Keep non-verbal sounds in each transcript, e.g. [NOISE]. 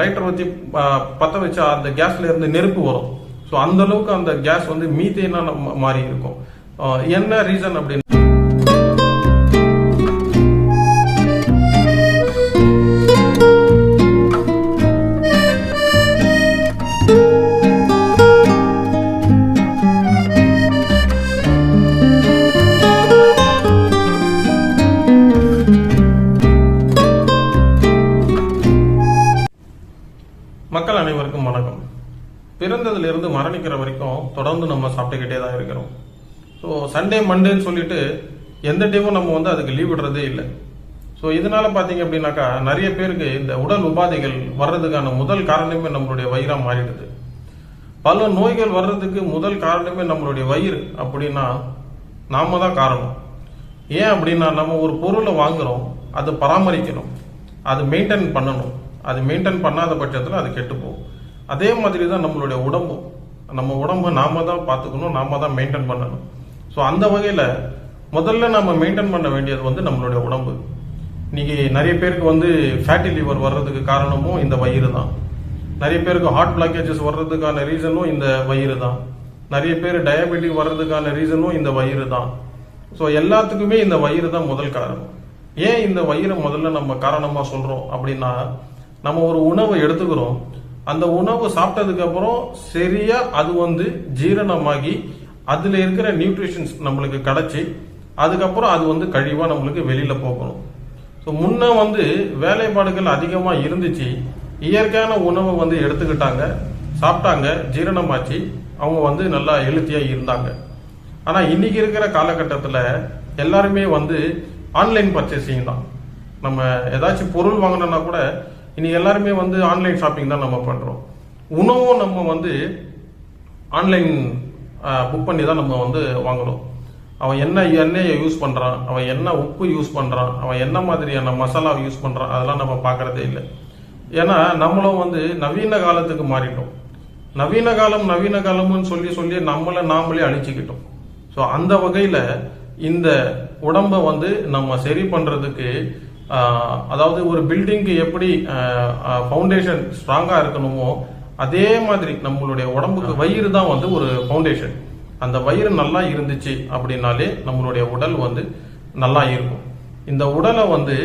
Lighter வச்சு பற்ற வச்சா அந்த கேஸ்ல இருந்து நெருப்பு வரும். ஸோ அந்த அளவுக்கு அந்த கேஸ் வந்து மீத்தேனா மாறி இருக்கும் என்ன ரீசன் அப்படின்னு மரணிக்கிற வரைக்கும் தொடர்ந்து நம்ம சாப்பிட்டுக்கிட்டே தான் இருக்கிறோம். ஸோ சண்டே மண்டேன்னு சொல்லிட்டு எந்த டேவும் நம்ம வந்து அதுக்கு லீவ் விடுறதே இல்லை. ஸோ இதனால பார்த்தீங்க அப்படின்னாக்கா நிறைய பேருக்கு இந்த உடல் உபாதைகள் வர்றதுக்கான முதல் காரணமே நம்மளுடைய வயிறாக மாறிடுது. பல நோய்கள் வர்றதுக்கு முதல் காரணமே நம்மளுடைய வயிறு அப்படின்னா நாம தான் காரணம். ஏன் அப்படின்னா நம்ம ஒரு பொருளை வாங்குறோம் அதை பராமரிக்கணும். அது மெயின்டைன் பண்ணணும். அது மெயின்டைன் பண்ணாத பட்சத்தில் அது கெட்டு போகும். அதே மாதிரி தான் நம்மளுடைய உடம்பும். நம்ம உடம்பு நாம தான் பார்த்துக்கணும் நாம தான் மெயின்டைன் பண்ணணும். ஸோ அந்த வகையில் முதல்ல நம்ம மெயின்டைன் பண்ண வேண்டியது வந்து நம்மளுடைய உடம்பு. இன்னைக்கு நிறைய பேருக்கு வந்து ஃபேட்டி லிவர் வர்றதுக்கு காரணமும் இந்த வயிறு தான். நிறைய பேருக்கு ஹார்ட் பிளாக்கேஜஸ் வர்றதுக்கான ரீசனும் இந்த வயிறு தான். நிறைய பேர் டயபெட்டிக் வர்றதுக்கான ரீசனும் இந்த வயிறு தான். ஸோ எல்லாத்துக்குமே இந்த வயிறு தான் முதல் காரணம். ஏன் இந்த வயிறை முதல்ல நம்ம காரணமாக சொல்கிறோம் அப்படின்னா நம்ம ஒரு உணவை எடுத்துக்கிறோம். அந்த உணவு சாப்பிட்டதுக்கு அப்புறம் சரியா அது வந்து ஜீரணமாகி அதுல இருக்கிற நியூட்ரிஷன்ஸ் நம்மளுக்கு கிடைச்சி அதுக்கப்புறம் அது வந்து கழிவா நம்மளுக்கு வெளியில போகணும். ஸோ முன்ன வந்து வேலைப்பாடுகள் அதிகமாக இருந்துச்சு. இயற்கையான உணவை வந்து எடுத்துக்கிட்டாங்க சாப்பிட்டாங்க ஜீரணமாச்சு. அவங்க வந்து நல்லா எழுத்தியாக இருந்தாங்க. ஆனால் இன்னைக்கு இருக்கிற காலகட்டத்தில் எல்லாருமே வந்து ஆன்லைன் பர்ச்சேசிங் தான். நம்ம ஏதாச்சும் பொருள் வாங்கணும்னா கூட இன்னைக்கு எல்லாருமே வந்து ஆன்லைன் ஷாப்பிங் தான் நம்ம பண்ணுறோம் உணவும் நம்ம வந்து ஆன்லைன் புக் பண்ணி தான் நம்ம வந்து வாங்குறோம். அவன் என்ன எண்ணெயை யூஸ் பண்ணுறான் அவன் என்ன உப்பு யூஸ் பண்ணுறான் அவன் என்ன மாதிரியான மசாலா யூஸ் பண்ணுறான் அதெல்லாம் நம்ம பார்க்குறதே இல்லை. ஏன்னா நம்மளும் வந்து நவீன காலத்துக்கு மாறிட்டோம். நவீன காலம் நவீன காலம்னு சொல்லி சொல்லி நம்மளை நாமளே அழிச்சுக்கிட்டோம். ஸோ அந்த வகையில் இந்த உடம்ப வந்து நம்ம சரி பண்ணுறதுக்கு அதாவது ஒரு பில்டிங்க்கு எப்படி ஃபவுண்டேஷன் ஸ்ட்ராங்கா இருக்கணுமோ அதே மாதிரி நம்மளுடைய உடம்புக்கு வயிறு தான் வந்து ஒரு ஃபவுண்டேஷன் அந்த வயிறு நல்லா இருந்துச்சு அப்படின்னாலே நம்மளுடைய உடல் வந்து நல்லா இருக்கும். இந்த உடலை வந்து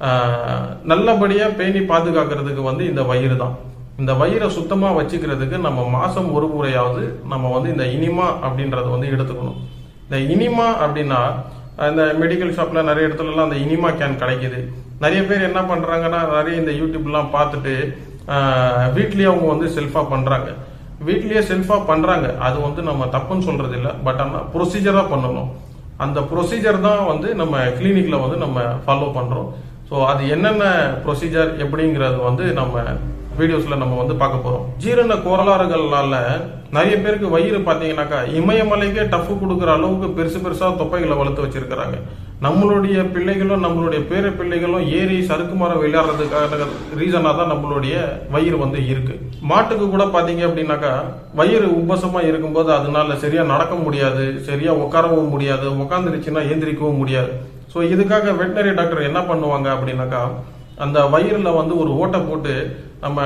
ஆஹ், நல்லபடியா பேணி பாதுகாக்கிறதுக்கு வந்து இந்த வயிறு தான். இந்த வயிறை சுத்தமா வச்சுக்கிறதுக்கு நம்ம மாசம் ஒரு முறையாவது நம்ம வந்து இந்த இனிமா அப்படின்றத வந்து எடுத்துக்கணும். இந்த இனிமா அப்படின்னா இந்த மெடிக்கல் ஷாப்பில் நிறைய இடத்துலலாம் அந்த இனிமா கேன் கிடைக்குது. நிறைய பேர் என்ன பண்ணுறாங்கன்னா நிறைய இந்த யூடியூப்லாம் பார்த்துட்டு வீட்லேயே அவங்க வந்து செல்ஃபாக பண்ணுறாங்க வீட்லேயே செல்ஃபாக பண்ணுறாங்க அது வந்து நம்ம தப்புன்னு சொல்கிறது இல்லை பட் ஆனால் ப்ரொசீஜராக பண்ணணும். அந்த ப்ரொசீஜர் தான் வந்து நம்ம கிளினிக்கில் வந்து நம்ம ஃபாலோ பண்ணுறோம் ஸோ அது என்னென்ன ப்ரொசீஜர் எப்படிங்கிறது வந்து நம்ம வீடியோஸில் நம்ம வந்து பார்க்க போகிறோம் ஜீரண கோரலாறுகள்னால நிறைய பேருக்கு வயிறு பார்த்தீங்கன்னாக்கா இமயமலைக்கே டஃப் கொடுக்குற அளவுக்கு பெருசு பெருசாக தொப்பைகளை வளர்த்து வச்சிருக்கிறாங்க. நம்மளுடைய பிள்ளைகளும் நம்மளுடைய பேர பிள்ளைகளும் ஏறி சறுக்கு மரம் விளையாடுறதுக்கான ரீசனாக தான் நம்மளுடைய வயிறு வந்து இருக்கு. மாட்டுக்கு கூட பார்த்தீங்க அப்படின்னாக்கா வயிறு உபசமாக இருக்கும்போது அதனால சரியாக நடக்க முடியாது சரியாக உட்காரவும் முடியாது உட்காந்துருச்சுன்னா ஏந்திரிக்கவும் முடியாது. ஸோ இதுக்காக வெட்டினரி டாக்டர் என்ன பண்ணுவாங்க அப்படின்னாக்கா அந்த வயிறில் வந்து ஒரு ஓட்டை போட்டு நம்ம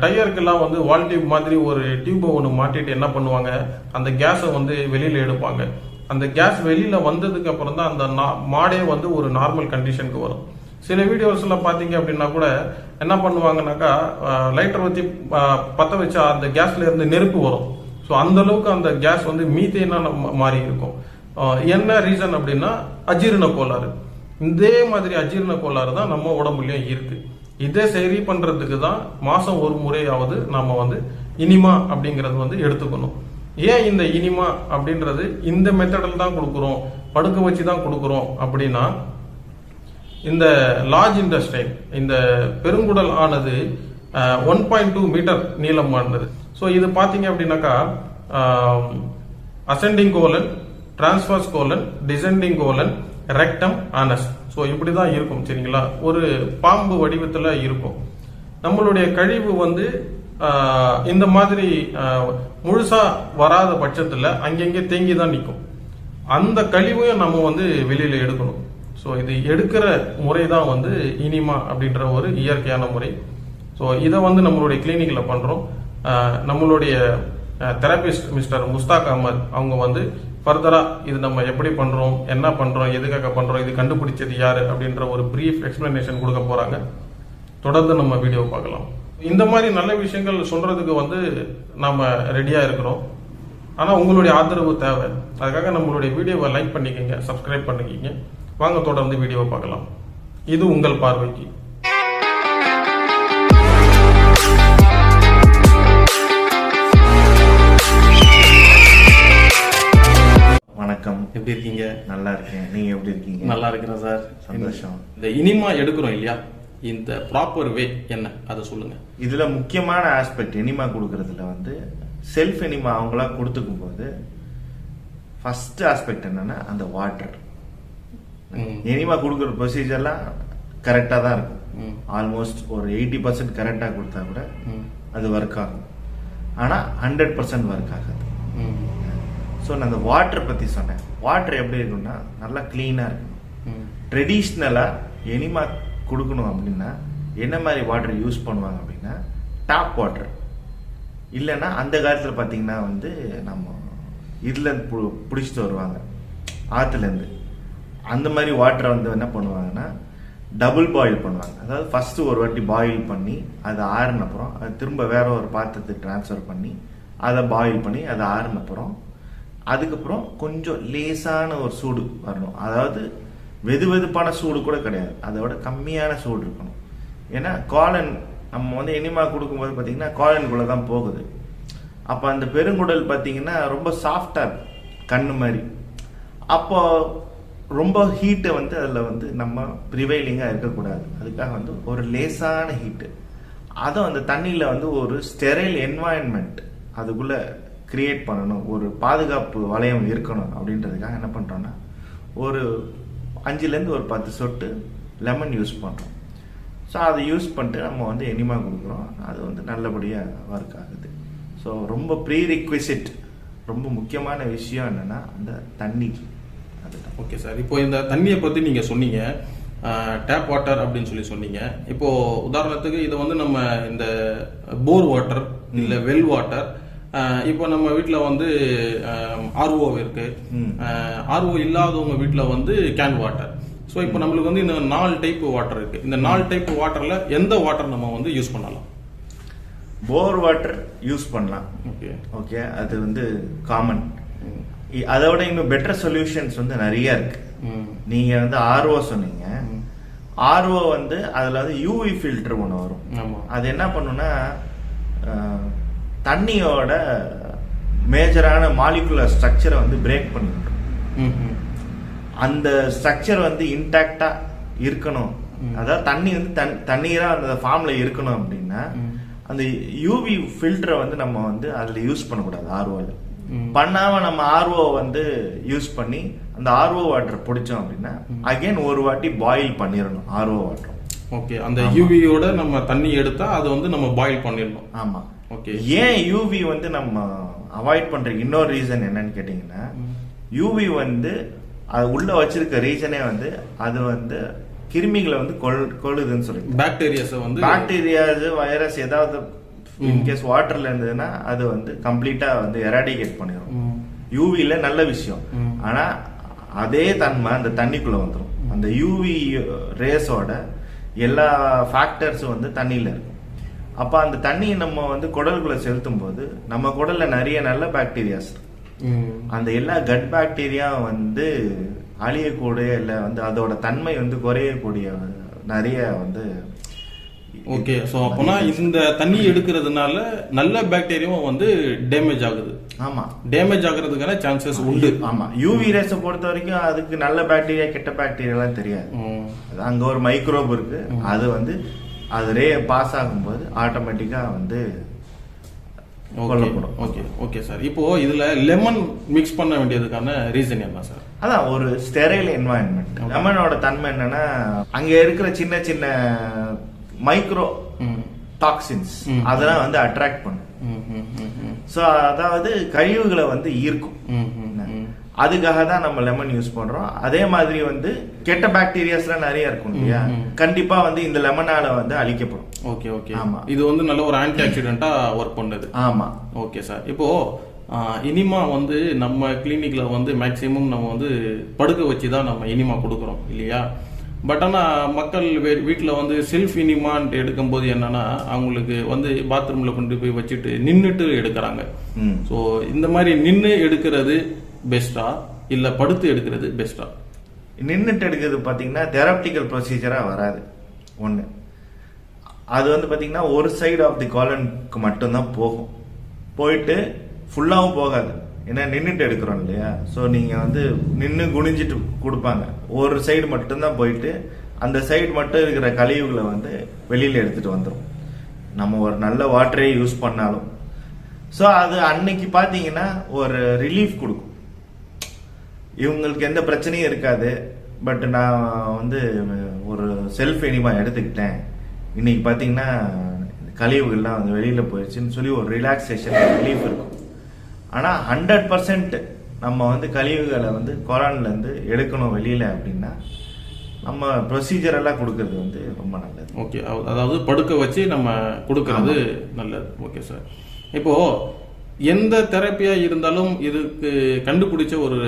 டயருக்கெல்லாம் வந்து வால் டியூப் மாதிரி ஒரு டியூபை ஒன்று மாட்டிட்டு என்ன பண்ணுவாங்க? அந்த கேஸை வந்து வெளியில் எடுப்பாங்க. அந்த கேஸ் வெளியில் வந்ததுக்கு அப்புறம் தான் அந்த நா- மாடே வந்து ஒரு நார்மல் கண்டிஷனுக்கு வரும். சில வீடியோஸில் பார்த்தீங்க அப்படின்னா கூட என்ன பண்ணுவாங்கனாக்கா லைட்டர் வச்சு பற்ற வச்சா அந்த கேஸ்ல இருந்து நெருப்பு வரும். ஸோ அந்த அளவுக்கு அந்த கேஸ் வந்து மீத்தேனா மாறி இருக்கும். என்ன ரீசன் அப்படின்னா அஜீரண கோளாறு. இதே மாதிரி அஜீரண கோளாறு தான் நம்ம உடம்புலயும் இருக்கு. இதை சரி பண்றதுக்கு தான் மாசம் ஒரு முறையாவது நாம வந்து இனிமா அப்படிங்கறது வந்து எடுத்துக்கணும். ஏன் இந்த இனிமா அப்படின்றது இந்த மெத்தடில் தான் கொடுக்குறோம் படுக்க வச்சு தான் கொடுக்குறோம் அப்படின்னா இந்த லார்ஜ் இண்டஸ்ட்ரைன் இந்த பெருங்குடல் ஆனது ஒன் பாயிண்ட் டூ மீட்டர் நீளமானது. ஸோ இது பார்த்தீங்க அப்படின்னாக்கா ascending colon transverse colon descending colon rectum anus so இப்படி தான் இருக்கும் சரிங்களா? ஒரு பாம்பு வடிவத்தில் இருக்கும். நம்மளுடைய கழிவு வந்து இந்த மாதிரி முழுசாக முழுசா வராத பட்சத்தில் அங்கங்கே தேங்கி தான் நிற்கும் அந்த கழிவையும் நம்ம வந்து வெளியில் எடுக்கணும். ஸோ இது எடுக்கிற முறை தான் வந்து இனிமா அப்படின்ற ஒரு இயற்கையான முறை. ஸோ இதை வந்து நம்மளுடைய கிளினிக்கில் பண்ணுறோம் நம்மளுடைய தெரபிஸ்ட் மிஸ்டர் முஸ்தாக் அகமது அவங்க வந்து ஃபர்தராக இது நம்ம எப்படி பண்ணுறோம் என்ன பண்ணுறோம் எதுக்காக பண்ணுறோம் இது கண்டுபிடிச்சது யார் அப்படின்ற ஒரு ப்ரீஃப் எக்ஸ்பிளனேஷன் கொடுக்க போகிறாங்க தொடர்ந்து நம்ம வீடியோ பார்க்கலாம். இந்த மாதிரி நல்ல விஷயங்கள் சொல்கிறதுக்கு வந்து நாம் ரெடியாக இருக்கிறோம். ஆனால் உங்களுடைய ஆதரவு தேவை. அதுக்காக நம்மளுடைய வீடியோவை லைக் பண்ணிக்கங்க சப்ஸ்கிரைப் பண்ணிக்கிங்க. வாங்க தொடர்ந்து வீடியோவை பார்க்கலாம். இது உங்கள் பார்வைக்கு. வணக்கம். எப்படி இருக்கீங்க? நல்லா இருக்கேன். நீங்க எப்படி இருக்கீங்க? நல்லா இருக்கிறேன் சார். சந்தோஷம். இந்த இனிமா எடுக்கிறோம் இல்லையா? இந்த ப்ராப்பர் வே என்ன? அதை சொல்லுங்க. இதுல முக்கியமான ஆஸ்பெக்ட் எனிமா கொடுக்கறதுல வந்து செல்ஃப் எனிமா அவங்களா கொடுத்துக்கும் போது ஃபர்ஸ்ட் ஆஸ்பெக்ட் என்னன்னா அந்த வாட்டர் ம். எனிமா கொடுக்குற ப்ரொசீஜர்லாம் கரெக்டாக தான் இருக்கும். ஆல்மோஸ்ட் ஒரு எயிட்டி பர்சன்ட் கரெக்டாக கொடுத்தா கூட. அது ஒர்க் ஆகும். ஆனால் ஹண்ட்ரட் பர்சன்ட் ஒர்க் ஆகாது. ஸோ நான் அந்த வாட்டர் பற்றி சொன்னேன். வாட்டர் எப்படி இருக்கும்னா நல்லா க்ளீனாக இருக்கணும். ட்ரெடிஷ்னலாக எனிமா கொடுக்கணும் அப்படின்னா என்ன மாதிரி வாட்டர் யூஸ் பண்ணுவாங்க அப்படின்னா டாப் வாட்டர் இல்லைன்னா அந்த காலத்தில் பார்த்தீங்கன்னா வந்து நம்ம பு பிடிச்சிட்டு வருவாங்க. ஆற்றுலேருந்து அந்த மாதிரி வாட்டரை வந்து என்ன பண்ணுவாங்கன்னா டபுள் பாயில் பண்ணுவாங்க. அதாவது ஃபஸ்ட்டு ஒரு வாட்டி பாயில் பண்ணி அது ஆறுன அப்புறம் அது திரும்ப வேற ஒரு பாத்திரத்துக்கு ட்ரான்ஸ்ஃபர் பண்ணி அதை பாயில் பண்ணி அது ஆறுன அப்புறம் அதுக்கப்புறம் கொஞ்சம் லேசான ஒரு சூடு வரணும். அதாவது வெது வெதுப்பான சூடு கூட கிடையாது. அதோட கம்மியான சூடு இருக்கணும். ஏன்னா காலன் நம்ம வந்து எனிமா கொடுக்கும்போது பார்த்தீங்கன்னா காலனுக்குள்ளே தான் போகுது. அப்போ அந்த பெருங்குடல் பார்த்தீங்கன்னா ரொம்ப சாஃப்டாக இருக்கும். கண்ணு மாதிரி. அப்போ ரொம்ப ஹீட்டை வந்து அதில் வந்து நம்ம ப்ரிவைலிங்காக இருக்கக்கூடாது. அதுக்காக வந்து ஒரு லேசான ஹீட்டு அதுவும் அந்த தண்ணியில் வந்து ஒரு ஸ்டெரைல் என்வாயன்மெண்ட் அதுக்குள்ளே கிரியேட் பண்ணணும் ஒரு பாதுகாப்பு வளையம் இருக்கணும் அப்படின்றதுக்காக என்ன பண்ணுறோன்னா ஒரு அஞ்சுலேருந்து ஒரு பத்து சொட்டு லெமன் யூஸ் பண்ணுறோம் ஸோ அதை யூஸ் பண்ணிட்டு நம்ம வந்து எனிமா கொடுக்குறோம். அது வந்து நல்லபடியாக ஒர்க் ஆகுது. ஸோ ரொம்ப ப்ரீ ரிக்விசிட் ரொம்ப முக்கியமான விஷயம் என்னென்னா அந்த தண்ணி. அதுதான். ஓகே சார் இப்போ இந்த தண்ணியை பத்தி நீங்க சொன்னீங்க டேப் வாட்டர் அப்படின்னு சொல்லி சொன்னீங்க. இப்போ உதாரணத்துக்கு இது வந்து நம்ம இந்த போர் வாட்டர் இல்ல வெல் வாட்டர் இப்போ நம்ம வீட்ல வந்து ஆர்ஓ இருக்கு. ம். ஆர்ஓ இல்லாதவங்க வீட்ல வந்து கேன் வாட்டர் ஸோ இப்போ நம்மளுக்கு வந்து இந்த நாலு டைப் வாட்டர் இருக்கு. இந்த நாலு டைப் வாட்டர்ல எந்த வாட்டர் நம்ம வந்து யூஸ் பண்ணலாம்? போர் வாட்டர் யூஸ் பண்ணலாம். ஓகே. ஓகே அது வந்து காமன் அதோட இன்னும் பெட்டர் சொல்யூஷன்ஸ் வந்து நிறைய இருக்கு. நீங்க வந்து ஆர்ஓ சொன்னீங்க. ஆர்ஓ வந்து அதுல வந்து யூவி ஃபில்டர் ஒன்று வரும். அது என்ன பண்ணுன்னா தண்ணியோட மேஜரான மாலிகுலர் ஸ்ட்ரக்சரை வந்து பிரேக் பண்ணிவிடும் ம், ம். அந்த ஸ்ட்ரக்சர் வந்து இன்டாக்டா இருக்கணும். அதாவது தண்ணி வந்து தன் தண்ணீரா அந்த ஃபார்ம்ல இருக்கணும் அப்படின்னா. அந்த யூவி ஃபில்டரை வந்து நம்ம வந்து அதுல யூஸ் பண்ணக்கூடாது ஆர்ஓல ம். பண்ணாம நம்ம ஆர்ஓ வந்து யூஸ் பண்ணி அந்த ஆர்ஓ வாட்டர் பிடிச்சோம் அப்படின்னா அகைன் ஒரு வாட்டி பாயில் பண்ணிடணும் ஆர்ஓ வாட்டர் ஓகே அந்த யூவியோட நம்ம தண்ணி எடுத்தா அதை வந்து நம்ம பாயில் பண்ணிடணும் ஆமா. ஓகே ஏன் யூவி வந்து நம்ம அவாய்ட் பண்ற இன்னொரு ரீசன் என்னன்னு கேட்டீங்கன்னா யூவி வந்து அது உள்ள வச்சிருக்க ரீசனே வந்து அது வந்து கிருமிகளை வந்து கொல் கொள்ளுதுன்னு சொல்லி பாக்டீரியாஸை வந்து பாக்டீரியாஸ் வைரஸ் ஏதாவது இன்கேஸ் வாட்டர்ல இருந்ததுன்னா அது வந்து கம்ப்ளீட்டா வந்து எராடிகேட் பண்ணிடும் ம், யூவில நல்ல விஷயம். ம். ஆனா அதே தன்மை அந்த தண்ணிக்குள்ள வந்துடும் அந்த யூவி ரேஸோட எல்லா ஃபேக்டர்ஸும் வந்து தண்ணியில இருக்கும். அப்ப அந்த தண்ணியை நம்ம வந்து குடலுக்குள்ள செலுத்தும் போது நம்ம குடல்ல நிறைய நல்ல பாக்டீரியாஸ். அந்த எல்லா கட் பாக்டீரியா வந்து அழியக்கூடிய இல்லை வந்து அதோட தன்மை வந்து குறையக்கூடிய நிறைய வந்து ஓகே ஸோ அப்போனா இந்த தண்ணி எடுக்கிறதுனால நல்ல பாக்டீரியாவும் வந்து டேமேஜ் ஆகுது. ஆமா. டேமேஜ் ஆகுறதுக்கான சான்சஸ் உண்டு. ஆமா. யூவி ரேஸை பொறுத்த வரைக்கும் அதுக்கு நல்ல பாக்டீரியா கெட்ட பாக்டீரியா எல்லாம் தெரியாது. அது அங்க ஒரு மைக்ரோப் இருக்கு. அது வந்து அது ரே பாஸ் ஆகும்போது ஆட்டோமேட்டிக்கா வந்து ஓகே கொல்லப்படும். ஓகே ஓகே சார் இப்போ இதுல லெமன் மிக்ஸ் பண்ண வேண்டியதுக்கான ரீசன் என்ன சார் அதான் ஒரு ஸ்டெரைல் என்வாயன்மெண்ட் லெமனோட தன்மை என்னன்னா அங்க இருக்கிற சின்ன சின்ன மைக்ரோ டாக்ஸின்ஸ். அதெல்லாம் வந்து அட்ராக்ட் பண்ணும். ஸோ அதாவது கழிவுகளை வந்து ஈர்க்கும். அதுக்காக தான் நம்ம லெமன் யூஸ் பண்றோம். அதே மாதிரி வந்து கெட்ட பாக்டீரியாஸ்லாம் நிறைய இருக்கும் இல்லையா. கண்டிப்பா வந்து இந்த லெமனால வந்து அழிக்கப்படும். Okay okay. ஆமா. இது வந்து நல்ல ஒரு ஆன்டி ஆக்சிடென்ட்டா ஒர்க் பண்ணுது. ஆமா. ஓகே சார் இப்போ இனிமா வந்து நம்ம கிளினிக்ல வந்து மேக்சிமம் நம்ம வந்து படுக்க வச்சு தான் நம்ம இனிமா கொடுக்குறோம் இல்லையா? பட் ஆனால் மக்கள் வீட்டில் வந்து செல்ஃப் இனிமான்ட்டு எடுக்கும்போது என்னன்னா அவங்களுக்கு வந்து பாத்ரூமில் கொண்டு போய் வச்சுட்டு நின்றுட்டு எடுக்கிறாங்க. ஸோ இந்த மாதிரி நின்று எடுக்கிறது பெஸ்ட்டா இல்லை படுத்து எடுக்கிறது பெஸ்ட்டா நின்றுட்டு எடுக்கிறது பார்த்தீங்கன்னா தெரப்டிக்கல் ப்ரொசீஜராக வராது. ஒன்று அது வந்து பார்த்தீங்கன்னா ஒரு சைடு ஆஃப் தி காலனுக்கு மட்டும்தான் போகும். போயிட்டு ஃபுல்லாகவும் போகாது. ஏன்னா நின்றுட்டு எடுக்கிறோம் இல்லையா? ஸோ நீங்கள் வந்து நின்று குனிஞ்சிட்டு கொடுப்பாங்க. ஒரு சைடு மட்டும்தான் போயிட்டு அந்த சைடு மட்டும் இருக்கிற கழிவுகளை வந்து வெளியில் எடுத்துகிட்டு வந்துடும் நம்ம ஒரு நல்ல வாட்டரே யூஸ் பண்ணாலும். ஸோ அது அன்னைக்கு பார்த்தீங்கன்னா ஒரு ரிலீஃப் கொடுக்கும். இவங்களுக்கு எந்த பிரச்சனையும் இருக்காது. பட் நான் வந்து ஒரு செல்ஃப் எனிமா எடுத்துக்கிட்டேன். இன்னைக்கு பார்த்தீங்கன்னா கழிவுகள்லாம் வந்து வெளியில் போயிடுச்சுன்னு சொல்லி ஒரு ரிலாக்ஸேஷன் ரிலீஃப் இருக்கும். ஆனால் ஹண்ட்ரட் பர்சன்ட் நம்ம வந்து கழிவுகளை வந்து கொரான்லேருந்து எடுக்கணும் வெளியில் அப்படின்னா நம்ம ப்ரொசீஜர் எல்லாம் கொடுக்கறது வந்து ரொம்ப நல்லது. ஓகே அதாவது படுக்க வச்சு நம்ம கொடுக்கறது நல்லது. ஓகே சார் இப்போ எந்த தெரப்பியா இருந்தாலும் இதுக்கு கண்டுபிடிச்ச ஒரு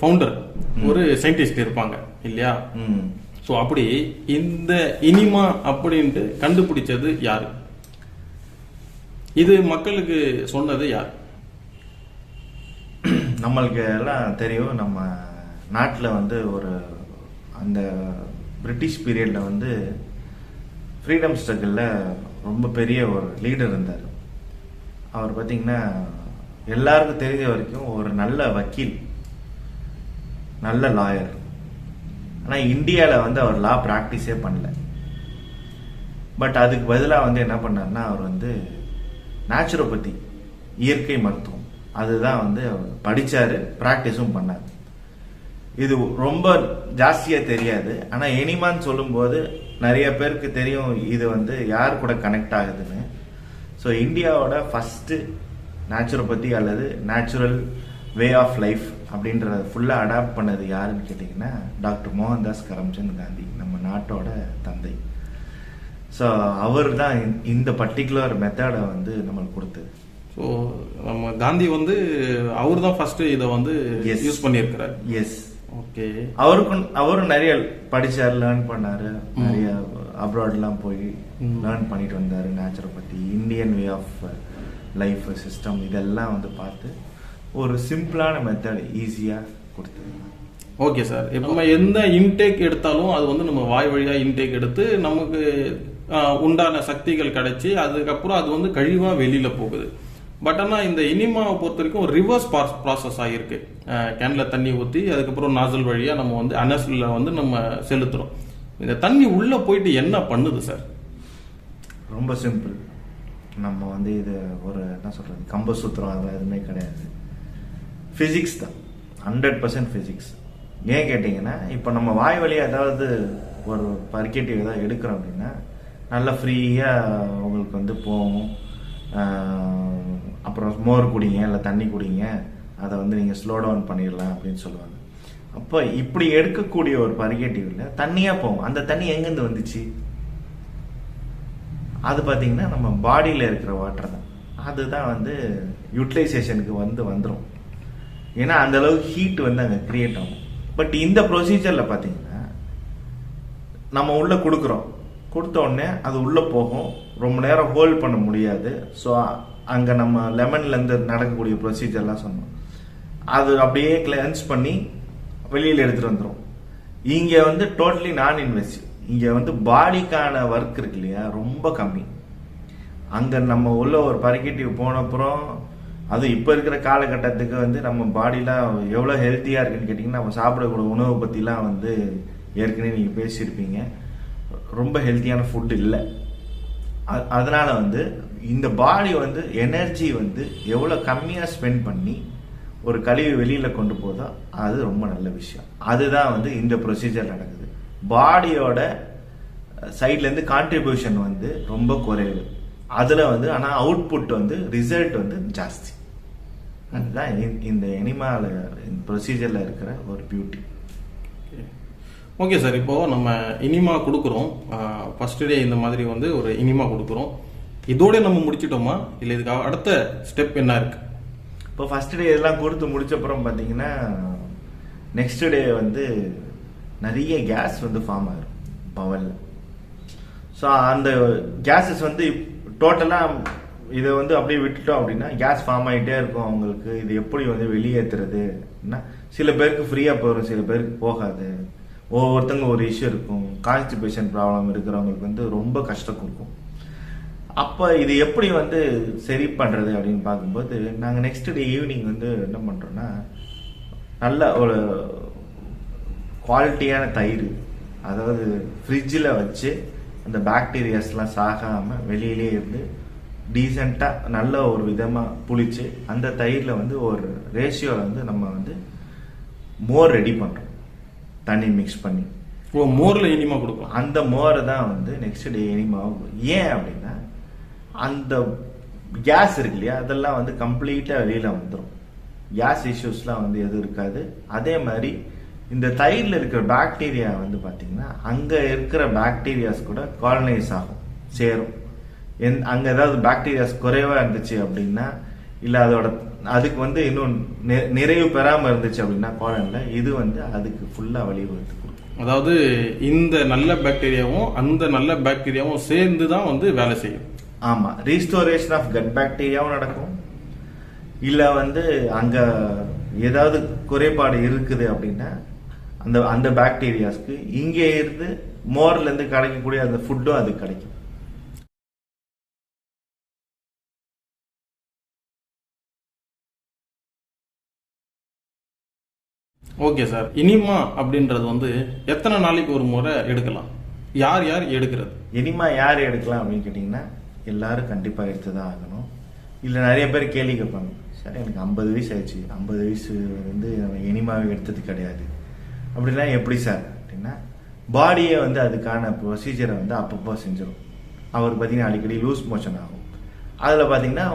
ஃபவுண்டர் ஒரு சயின்டிஸ்ட் இருப்பாங்க இல்லையா? ஸோ அப்படி இந்த இனிமா அப்படின்ட்டு கண்டுபிடிச்சது யாரு? இது மக்களுக்கு சொன்னது யார்? [CLEARS THROAT] நம்மளுக்கு எல்லாம் தெரியும் நம்ம நாட்டில் வந்து ஒரு அந்த பிரிட்டிஷ் பீரியடில் வந்து ஃப்ரீடம் ஸ்ட்ரகிளில் ரொம்ப பெரிய ஒரு லீடர் இருந்தார். அவர் பார்த்தீங்கன்னா எல்லாருக்கும் தெரிஞ்ச வரைக்கும் ஒரு நல்ல வக்கீல் நல்ல லாயர் ஆனால் இந்தியாவில் வந்து அவர் லா ப்ராக்டிஸே பண்ணல. பட் அதுக்கு பதிலாக வந்து என்ன பண்ணார்னா அவர் வந்து நேச்சுரோபதி இயற்கை மருத்துவம். அதுதான் வந்து அவர் படித்தார் ப்ராக்டிஸும் பண்ணார். இது ரொம்ப ஜாஸ்தியாக தெரியாது. ஆனால் எனிமான்னு சொல்லும்போது நிறைய பேருக்கு தெரியும் இது வந்து யார் கூட கனெக்ட் ஆகுதுன்னு. ஸோ இந்தியாவோட ஃபர்ஸ்ட் நேச்சுரோபதி அல்லது நேச்சுரல் வே ஆஃப் லைஃப் அப்படின்றத ஃபுல்லாக அடாப்ட் பண்ணது யாருன்னு கேட்டிங்கன்னா டாக்டர் மோகன்தாஸ் கரம்சந்த் காந்தி நம்ம நாட்டோட தந்தை. ஸோ அவர் தான் இந்த பர்டிகுலர் மெத்தடை வந்து நம்மளுக்கு கொடுத்தது. ஸோ நம்ம காந்தி வந்து அவர் தான் ஃபர்ஸ்ட் இதை வந்து. யூஸ் பண்ணியிருக்கிறார். எஸ் ஓகே அவருக்கும் அவரும் நிறைய படிச்சார் லேர்ன் பண்ணாரு நிறைய அப்ராட்லாம் போய். லேர்ன் பண்ணிட்டு வந்தாரு naturopathy Indian way of life system இதெல்லாம் வந்து பார்த்து ஒரு சிம்பிளான மெத்தட் ஈஸியா கொடுத்தது ஓகே சார் இப்போ நம்ம எந்த இன்டேக் எடுத்தாலும் அது வந்து நம்ம வாய் வழியா இன்டேக் எடுத்து நமக்கு உண்டான சக்திகள் கிடைச்சி அதுக்கப்புறம் அது வந்து கழிவா வெளியில போகுது. பட் ஆனால் இந்த இனிமாவை பொறுத்த வரைக்கும் ரிவர்ஸ் ப்ராசஸ் ஆகிருக்கு கேன்ல தண்ணி ஊற்றி அதுக்கப்புறம் நாசல் வழியா நம்ம வந்து அனஸ்ல வந்து நம்ம செலுத்துறோம். இந்த தண்ணி உள்ள போயிட்டு என்ன பண்ணுது சார்? ரொம்ப சிம்பிள். நம்ம வந்து இது ஒரு என்ன சொல்றது கம்ப சூத்திரம் அது எதுவுமே கிடையாது. ஃபிசிக்ஸ் தான். ஹண்ட்ரட் பர்சன்ட் ஃபிசிக்ஸ் ஏன் கேட்டிங்கன்னா இப்போ நம்ம வாய் வழியாக ஏதாவது ஒரு பர்கேட்டிவ் ஏதாவது எடுக்கிறோம் அப்படின்னா நல்லா ஃப்ரீயாக உங்களுக்கு வந்து போகும். அப்புறம் மோர் குடிங்க இல்லை தண்ணி குடிங்க. அதை வந்து நீங்கள் ஸ்லோ டவுன் பண்ணிடலாம் அப்படின்னு சொல்லுவாங்க. அப்போ இப்படி எடுக்கக்கூடிய ஒரு பரிகேட்டிவ்ல தண்ணியாக போகும். அந்த தண்ணி எங்கேருந்து வந்துச்சு? அது பார்த்தீங்கன்னா நம்ம பாடியில் இருக்கிற வாட்டர் தான். அதுதான் வந்து யூட்டிலைசேஷனுக்கு வந்து வந்துடும் ஏன்னா அந்த அளவுக்கு ஹீட் வந்து அங்கே கிரியேட் ஆகும். பட் இந்த ப்ரொசீஜரில் பார்த்தீங்கன்னா நம்ம உள்ளே கொடுக்குறோம். கொடுத்த உடனே அது உள்ளே போகும். ரொம்ப நேரம் ஹோல்ட் பண்ண முடியாது. ஸோ அங்கே நம்ம லெமன்லேருந்து நடக்கக்கூடிய ப்ரொசீஜர்லாம் சொன்னோம். அது அப்படியே கிளென்ஸ் பண்ணி வெளியில் எடுத்துகிட்டு வந்துடும் இங்கே வந்து டோட்டலி நான் இன்வெஸ்ட் இங்கே வந்து பாடிக்கான ஒர்க் இருக்கு இல்லையா? ரொம்ப கம்மி. அங்கே நம்ம உள்ள ஒரு பரிக்கெட்டிவ் போனப்புறம் அது இப்போ இருக்கிற காலகட்டத்துக்கு வந்து நம்ம பாடிலாம் எவ்வளோ ஹெல்த்தியாக இருக்குன்னு கேட்டிங்கன்னா நம்ம சாப்பிடக்கூடிய உணவை பற்றிலாம் வந்து ஏற்கனவே நீங்கள் பேசியிருப்பீங்க. ரொம்ப ஹெல்த்தியான ஃபுட் இல்லை. அதனால் வந்து இந்த பாடி வந்து எனர்ஜி வந்து எவ்வளோ கம்மியாக ஸ்பெண்ட் பண்ணி ஒரு கழிவு வெளியில் கொண்டு போதோ அது ரொம்ப நல்ல விஷயம். அதுதான் வந்து இந்த ப்ரொசீஜர் நடக்குது. பாடியோட சைட்லேருந்து கான்ட்ரிபியூஷன் வந்து ரொம்ப குறைவு. அதில் வந்து ஆனால் அவுட்புட் வந்து ரிசல்ட் வந்து ஜாஸ்தி. அதுதான் இந்த- இந்த ப்ரொசீஜரில் இருக்கிற ஒரு பியூட்டி ஓகே சார் இப்போது நம்ம இனிமா கொடுக்குறோம். ஃபர்ஸ்ட் டே இந்த மாதிரி வந்து ஒரு இனிமா கொடுக்குறோம். இதோட நம்ம முடிச்சிட்டோமா? இல்லை இதுக்கு அடுத்த ஸ்டெப் என்ன இருக்குது இப்போ ஃபஸ்ட் டே இதெல்லாம் கொடுத்து முடிச்சப்புறம் பார்த்தீங்கன்னா நெக்ஸ்ட் டே வந்து நிறைய கேஸ் வந்து ஃபார்ம் ஆகும் பவலில் ஸோ அந்த கேஸஸ் வந்து டோட்டலாக இதை வந்து அப்படியே விட்டுட்டோம் அப்படின்னா கேஸ் ஃபார்ம் ஆகிட்டே இருக்கும் அவங்களுக்கு. இது எப்படி வந்து வெளியேற்றுறது சில பேருக்கு ஃப்ரீயாக போயிடும் சில பேருக்கு போகாது. ஒவ்வொருத்தங்க ஒரு இஷ்யூ இருக்கும். கான்ஸ்டிபேஷன் ப்ராப்ளம் இருக்கிறவங்களுக்கு வந்து ரொம்ப கஷ்டம் கொடுக்கும். அப்போ இது எப்படி வந்து சரி பண்ணுறது அப்படின்னு பார்க்கும்போது நாங்கள் நெக்ஸ்ட் டே ஈவினிங் வந்து என்ன பண்ணுறோன்னா நல்ல ஒரு குவாலிட்டியான தயிர் அதாவது ஃப்ரிட்ஜில் வச்சு அந்த பாக்டீரியாஸ்லாம் சாகாமல் வெளியிலே இருந்து டீசெண்டாக நல்ல ஒரு விதமாக புளிச்சு அந்த தயிரில் வந்து ஒரு ரேஷியோவில் வந்து நம்ம வந்து மோர் ரெடி பண்ணுறோம் தண்ணி மிக்ஸ் பண்ணி. ஓ மோர்ல இனிமா கொடுக்கலாம். அந்த மோரை தான் வந்து நெக்ஸ்ட் டே இனிமாவும் ஏன் அப்படின்னா அந்த கேஸ் இருக்கு இல்லையா அதெல்லாம் வந்து கம்ப்ளீட்டாக வெளியில் வந்துடும் கேஸ் இஷ்யூஸ்லாம் வந்து எதுவும் இருக்காது. அதே மாதிரி இந்த தயிரில் இருக்கிற பாக்டீரியா வந்து பார்த்தீங்கன்னா அங்கே இருக்கிற பாக்டீரியாஸ் கூட காலனைஸ் ஆகும் சேரும். எந் அங்கே ஏதாவது பாக்டீரியாஸ் குறைவாக இருந்துச்சு அப்படின்னா இல்லை அதோட அதுக்கு வந்து இன்னும் நிறைவு பெறாமல் இருந்துச்சு அப்படின்னா காலனில் இது வந்து அதுக்கு ஃபுல்லாக வழிவகுத்து கொடுக்கும். அதாவது இந்த நல்ல பாக்டீரியாவும் அந்த நல்ல பாக்டீரியாவும் சேர்ந்து தான் வந்து வேலை செய்யும். ஆமா ரீஸ்டோரேஷன் ஆஃப் கட் பாக்டீரியாவும் நடக்கும். இல்ல வந்து அங்க ஏதாவது குறைபாடு இருக்குது அப்படின்னா அந்த அந்த பாக்டீரியாஸ்க்கு இங்கே இருந்து மோர்ல இருந்து கிடைக்கக்கூடிய அந்த ஃபுட்டும் அது கிடைக்கும். ஓகே சார் இனிமா அப்படின்றது வந்து எத்தனை நாளைக்கு ஒரு முறை எடுக்கலாம்? யார் யார் எடுக்கிறது? இனிமா யார் எடுக்கலாம் அப்படின்னு கேட்டிங்கன்னா எல்லாரும் கண்டிப்பாக எடுத்து தான் ஆகணும். இல்லை நிறைய பேர் கேள்வி கேட்பாங்க. சார் எனக்கு ஐம்பது வயசு ஆயிடுச்சு. ஐம்பது வயசு வந்து நம்ம எடுத்தது கிடையாது. அப்படின்னா எப்படி சார்? அப்படின்னா பாடியை வந்து அதுக்கான ப்ரொசீஜரை வந்து அப்பப்போ செஞ்சிடும் அவருக்கு பார்த்தீங்கன்னா அடிக்கடி லூஸ் மோஷன் ஆகும். அதில் பார்த்தீங்கன்னா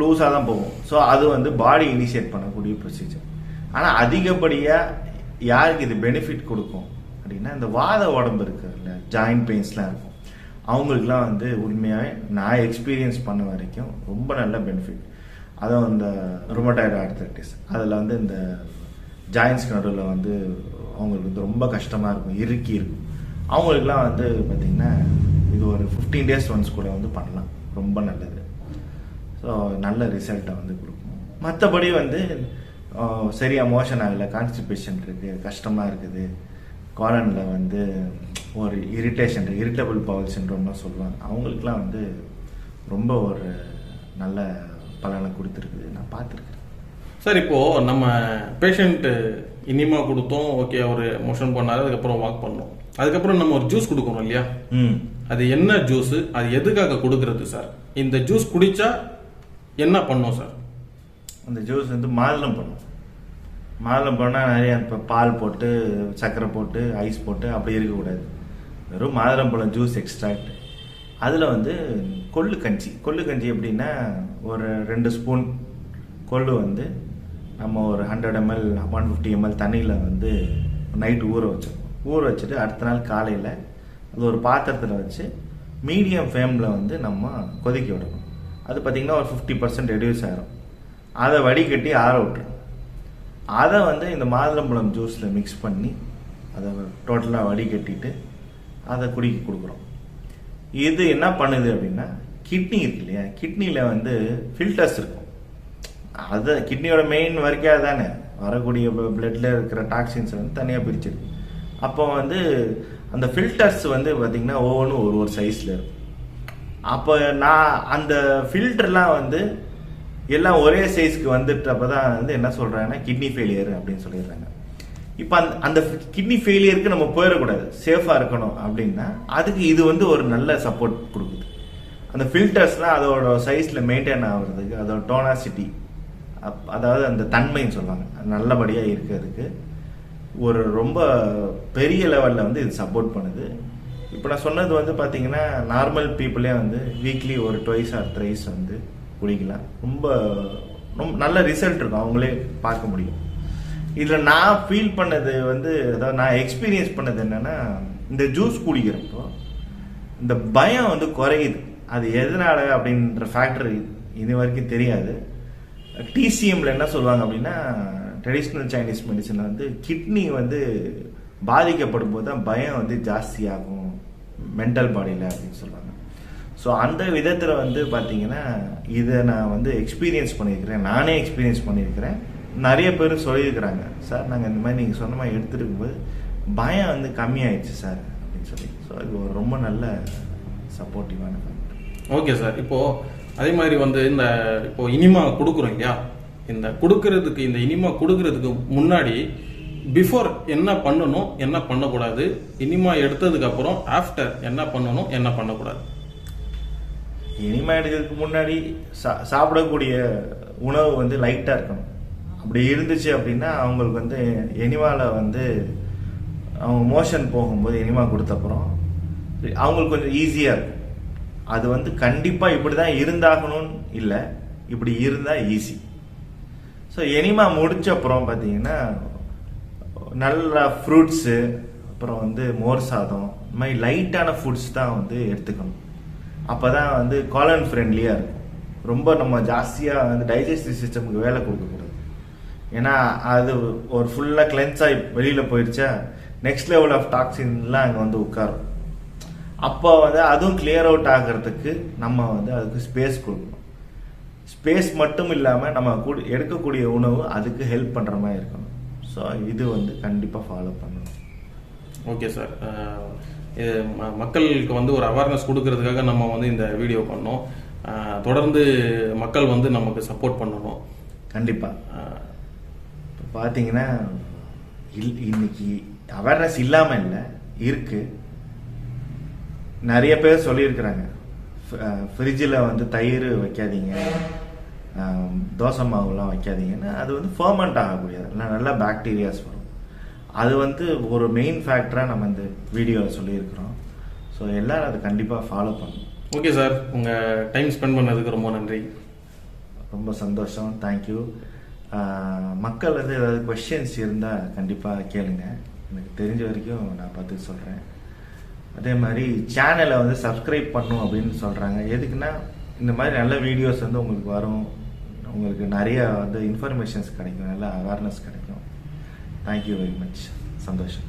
லூஸாக தான் போகும். ஸோ அது வந்து பாடி இனிஷியேட் பண்ணக்கூடிய ப்ரொசீஜர் ஆனால் அதிகப்படியாக யாருக்கு இது பெனிஃபிட் கொடுக்கும்? அப்படின்னா இந்த வாத உடம்பு இருக்குதுல்ல ஜாயிண்ட் பெயின்ஸ்லாம் இருக்கும். அவங்களுக்குலாம் வந்து உண்மையாகவே நான் எக்ஸ்பீரியன்ஸ் பண்ண வரைக்கும் ரொம்ப நல்ல பெனிஃபிட் அதுவும் இந்த ருமட்டாய்டு ஆர்த்தரைட்டிஸ் அதில் வந்து இந்த ஜாயின்ஸ் நடுவில் வந்து அவங்களுக்கு வந்து ரொம்ப கஷ்டமாக இருக்கும் இறுக்கி இருக்கும். அவங்களுக்குலாம் வந்து பார்த்திங்கன்னா இது ஒரு ஃபிஃப்டீன் டேஸ் ஒன்ஸ் கூட வந்து பண்ணலாம். ரொம்ப நல்லது. ஸோ நல்ல ரிசல்ட்டை வந்து கொடுக்கும். மற்றபடி வந்து சரியாக சரியா மோஷன் ஆகலை கான்ஸ்டிபேஷன் இருக்குது கஷ்டமாக இருக்குது. காலனில் வந்து ஒரு இரிட்டேஷன் இரிட்டபிள் பவல் சின்ரோம்லாம் சொல்லுவாங்க. அவங்களுக்குலாம் வந்து ரொம்ப ஒரு நல்ல பலனை கொடுத்துருக்குது. நான் பார்த்துருக்கேன். சார் இப்போ நம்ம பேஷண்ட் இனிமா கொடுத்தோம் ஓகே அவர் மோஷன் பண்ணாரு அதுக்கப்புறம் வாக் பண்ணோம். அதுக்கப்புறம் நம்ம ஒரு ஜூஸ் கொடுக்கணும் இல்லையா? ம். அது என்ன ஜூஸ் அது எதுக்காக கொடுக்கறது சார்? இந்த ஜூஸ் குடிச்சா என்ன பண்ணும் சார்? அந்த ஜூஸ் வந்து மாதுளம் பண்ணும். மாதுளம் பண்ணால் நிறைய இப்போ பால் போட்டு சர்க்கரை போட்டு ஐஸ் போட்டு அப்படி இருக்கக்கூடாது. வெறும் மாதுளம்பழம் ஜூஸ் எக்ஸ்ட்ராக்ட் அதில் வந்து கொள்ளு கஞ்சி. கொள்ளு கஞ்சி எப்படின்னா ஒரு ரெண்டு ஸ்பூன் கொள்ளு வந்து நம்ம ஒரு hundred ml one fifty ml தண்ணியில் வந்து நைட் ஊற வச்சிருக்கோம். ஊற வச்சுட்டு அடுத்த நாள் காலையில் அது ஒரு பாத்திரத்தில் வச்சு மீடியம் ஃப்ளேமில் வந்து நம்ம கொதிக்க விடணும். அது பார்த்திங்கன்னா ஒரு ஃபிஃப்டி பர்சன்ட் ரெடியூஸ் ஆகிடும் அதை வடிகட்டி ஆற விட்டுரும் அதை வந்து இந்த மாதுளம்பழம் ஜூஸில் மிக்ஸ் பண்ணி அதை டோட்டலாக வடிகட்டிட்டு அதை குடிக்க கொடுக்குறோம். இது என்ன பண்ணுது அப்படின்னா கிட்னி இருக்கு இல்லையா? கிட்னியில் வந்து ஃபில்டர்ஸ் இருக்கும். அது கிட்னியோட மெயின் வரைக்கும் அதுதானே. வரக்கூடிய பிளட்டில் இருக்கிற டாக்ஸின்ஸ் வந்து தனியாக பிரிச்சிருக்கு. அப்போ வந்து அந்த ஃபில்டர்ஸ் வந்து பார்த்திங்கன்னா ஒவ்வொன்றும் ஒரு ஒரு சைஸில் இருக்கும். அப்போ நான் அந்த ஃபில்டர்லாம் வந்து எல்லாம் ஒரே சைஸ்க்கு வந்துட்டப்ப தான் வந்து என்ன சொல்கிறாங்கன்னா கிட்னி ஃபெயிலியர் அப்படின்னு சொல்லிடுறாங்க. இப்போ அந்த அந்த கிட்னி ஃபெயிலியருக்கு நம்ம போயிடக்கூடாது. சேஃபாக இருக்கணும் அப்படின்னா அதுக்கு இது வந்து ஒரு நல்ல சப்போர்ட் கொடுக்குது. அந்த ஃபில்டர்ஸ்லாம் அதோட சைஸில் மெயின்டைன் ஆகுறதுக்கு அதோட டோனாசிட்டி அதாவது அந்த தன்மைன்னு சொல்லுவாங்க. அது நல்லபடியாக இருக்கிறதுக்கு ஒரு ரொம்ப பெரிய லெவலில் வந்து இது சப்போர்ட் பண்ணுது. இப்போ நான் சொன்னது வந்து பார்த்தீங்கன்னா நார்மல் பீப்புளே வந்து வீக்லி ஒரு டுவைஸ் ஆர் த்ரைஸ் வந்து குடிக்கலாம் ரொம்ப ரொம்ப நல்ல ரிசல்ட் இருக்கும். அவங்களே பார்க்க முடியும். இதில் நான் ஃபீல் பண்ணது வந்து அதாவது நான் எக்ஸ்பீரியன்ஸ் பண்ணது என்னன்னா இந்த ஜூஸ் குடிக்கிறப்போ இந்த பயம் வந்து குறையுது. அது எதனால அப்படின்ற ஃபேக்டர் இது வரைக்கும் தெரியாது. டிசிஎம்ல என்ன சொல்லுவாங்க அப்படின்னா ட்ரெடிஷ்னல் சைனீஸ் மெடிசனில் வந்து கிட்னி வந்து பாதிக்கப்படும் போது தான் பயம் வந்து ஜாஸ்தியாகும் மென்டல் பாடியில் அப்படின்னு சொல்லுவாங்க. ஸோ அந்த விதத்தில் வந்து பார்த்தீங்கன்னா இதை நான் வந்து எக்ஸ்பீரியன்ஸ் பண்ணியிருக்கிறேன். நானே எக்ஸ்பீரியன்ஸ் பண்ணியிருக்கிறேன். நிறைய பேர் சொல்லியிருக்கிறாங்க. சார் நாங்கள் இந்த மாதிரி நீங்கள் சொன்ன மாதிரி எடுத்துட்டு இருக்கும்போது பயம் வந்து கம்மியாயிடுச்சு சார் அப்படின்னு சொல்லி. ஸோ இது ஒரு ரொம்ப நல்ல சப்போர்ட்டிவான ஓகே சார் இப்போ அதே மாதிரி வந்து இந்த இப்போ இனிமா கொடுக்குறோம் இல்லையா? இந்த கொடுக்கறதுக்கு இந்த இனிமா கொடுக்கறதுக்கு முன்னாடி பிஃபோர் என்ன பண்ணணும் என்ன பண்ணக்கூடாது இனிமா எடுத்ததுக்கு அப்புறம் ஆஃப்டர் என்ன பண்ணணும் என்ன பண்ணக்கூடாது? இனிமே எடுக்கிறதுக்கு முன்னாடி சா- சாப்பிடக்கூடிய உணவு வந்து லைட்டாக இருக்கணும். அப்படி இருந்துச்சு அப்படின்னா அவங்களுக்கு வந்து எனிவாவில் வந்து அவங்க மோஷன் போகும்போது எனிமா கொடுத்தப்புறம் அவங்களுக்கு கொஞ்சம் ஈஸியாக இருக்கும் அது வந்து கண்டிப்பாக இப்படி தான் இருந்தாகணும்னு இல்லை இப்படி இருந்தால் ஈஸி ஸோ எனிமா முடிச்ச அப்புறம் பார்த்தீங்கன்னா நல்ல ஃப்ரூட்ஸு அப்புறம் வந்து மோர் சாதம் இந்த மாதிரி லைட்டான ஃபுட்ஸ் தான் வந்து எடுத்துக்கணும். அப்போ தான் வந்து காலன் ஃப்ரெண்ட்லியாக இருக்கும். ரொம்ப நம்ம ஜாஸ்தியாக வந்து டைஜஸ்டிவ் சிஸ்டமுக்கு வேலை கொடுக்கக்கூடாது. ஏன்னா அது ஒரு ஃபுல்லாக கிளென்ஸ் ஆகி வெளியில் போயிடுச்சா நெக்ஸ்ட் லெவல் ஆஃப் டாக்ஸின்லாம் அங்கே வந்து உட்காரும். அப்போ வந்து அதுவும் கிளியர் அவுட் ஆகிறதுக்கு நம்ம வந்து அதுக்கு ஸ்பேஸ் கொடுக்கணும். ஸ்பேஸ் மட்டும் இல்லாமல் நம்ம கூட எடுக்கக்கூடிய உணவு அதுக்கு ஹெல்ப் பண்ணுற மாதிரி இருக்கணும். ஸோ இது வந்து கண்டிப்பாக ஃபாலோ பண்ணணும். ஓகே சார் அஹ், இது ம- மக்களுக்கு வந்து ஒரு அவேர்னஸ் கொடுக்கறதுக்காக நம்ம வந்து இந்த வீடியோ பண்ணோம். தொடர்ந்து மக்கள் வந்து நமக்கு சப்போர்ட் பண்ணணும். கண்டிப்பாக பார்த்தீங்கன்னா இல் இன்னைக்கு அவேர்னஸ் இல்லாமல் இல்லை இருக்கு. நிறைய பேர் சொல்லியிருக்கிறாங்க. ஃப்ரிட்ஜில் வந்து தயிர் வைக்காதீங்க. தோசை மாவுலாம் வைக்காதீங்கன்னா. அது வந்து ஃபர்மெண்ட் ஆகக்கூடியது. இல்லை நல்ல பாக்டீரியாஸ் வரும். அது வந்து ஒரு மெயின் ஃபேக்டராக நம்ம இந்த வீடியோவில் சொல்லியிருக்கிறோம். ஸோ எல்லாரும் அதை கண்டிப்பாக ஃபாலோ பண்ணணும். ஓகே சார் உங்கள் டைம் ஸ்பெண்ட் பண்ணதுக்கு ரொம்ப நன்றி. ரொம்ப சந்தோஷம். தேங்க்யூ மக்கள் வந்து ஏதாவது கொஷின்ஸ் இருந்தால் கண்டிப்பாக கேளுங்க. எனக்கு தெரிஞ்ச வரைக்கும் நான் பார்த்து சொல்கிறேன் அதே மாதிரி சேனலை வந்து சப்ஸ்கிரைப் பண்ணும் அப்படின்னு சொல்கிறாங்க எதுக்குன்னா இந்த மாதிரி நல்ல வீடியோஸ் வந்து உங்களுக்கு வரும். உங்களுக்கு நிறைய வந்து இன்ஃபர்மேஷன்ஸ் கிடைக்கும். நல்ல அவேர்னஸ் கிடைக்கும். தேங்க்யூ வெரி மச் சந்தோஷம்.